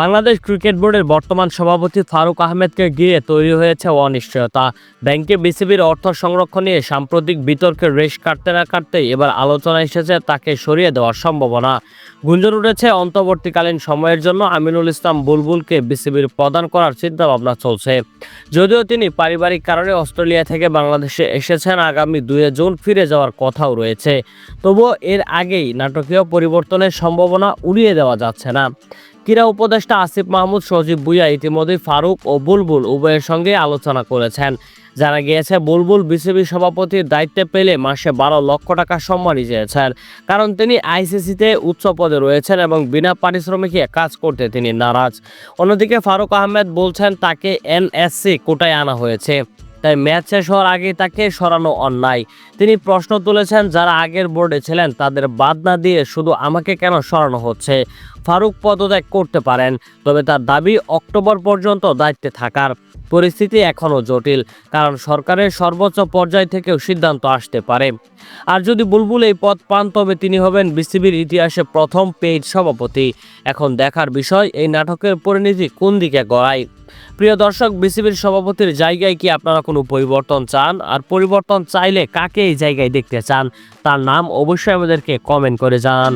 Bangladesh cricket বোর্ডের বর্তমান সভাপতি ফারুক আহমেদকে ঘিরে তৈরি হয়েছে অনিশ্চয়তা। ব্যাংকে বিসিবির অর্থ সংরক্ষণ নিয়ে সাম্প্রতিক বিতর্কের রেশ কাটতে না কাটতেই এবার আলোচনা এসেছে তাকে সরিয়ে দেওয়ার সম্ভাবনা। গুঞ্জন উঠেছে অন্তর্বর্তীকালীন সময়ের জন্য আমিনুল ইসলাম বুলবুলকে বিসিবির প্রদান করার চিন্তাভাবনা চলছে। যদিও তিনি পারিবারিক কারণে অস্ট্রেলিয়া থেকে বাংলাদেশে এসেছেন, আগামী দুই জুন ফিরে যাওয়ার কথাও রয়েছে। তবুও এর আগেই নাটকীয় পরিবর্তনের সম্ভাবনা উড়িয়ে দেওয়া যাচ্ছে না। ক্রীড়া উপদেষ্টা আসিফ মাহমুদ, সজীব ভুইয়া ইতিমধ্যেই ফারুক ও বুলবুল উভয়ের সঙ্গে আলোচনা করেছেন। জানা গিয়েছে, বুলবুল বিসিবি সভাপতির দায়িত্বে পেলে মাসে বারো লক্ষ টাকা সম্মানই চেয়েছেন। কারণ তিনি আইসিসিতে উচ্চ পদে রয়েছেন এবং বিনা পারিশ্রমিকে কাজ করতে তিনি নারাজ। অন্যদিকে ফারুক আহমেদ বলছেন, তাকে এনএসসি কোটায় আনা হয়েছে। তাই ম্যাচ শেষ হওয়ার আগে তাকে সরানো অন্যায়। তিনি প্রশ্ন তুলেছেন যারা আগের বোর্ডে ছিলেন তাদের বাদ না দিয়ে শুধু আমাকে কেন সরানো হচ্ছে? ফারুক পদত্যাগ করতে পারেন, তবে তার দাবি অক্টোবর পর্যন্ত দায়িত্বে থাকার। পরিস্থিতি এখনও জটিল, কারণ সরকারের সর্বোচ্চ পর্যায় থেকেও সিদ্ধান্ত আসতে পারে। আর যদি বুলবুল এই পদ পান, তবে তিনি হবেন বিসিবির ইতিহাসে প্রথম পেইড সভাপতি। এখন দেখার বিষয়, এই নাটকের পরিণতি কোন দিকে গড়ায়? প্রিয় দর্শক, বিসিবির সভাপতির জায়গায় কি আপনারা কোনো পরিবর্তন চান? আর পরিবর্তন চাইলে কাকে এই জায়গায় দেখতে চান? তার নাম অবশ্যই আমাদেরকে কমেন্ট করে জানান।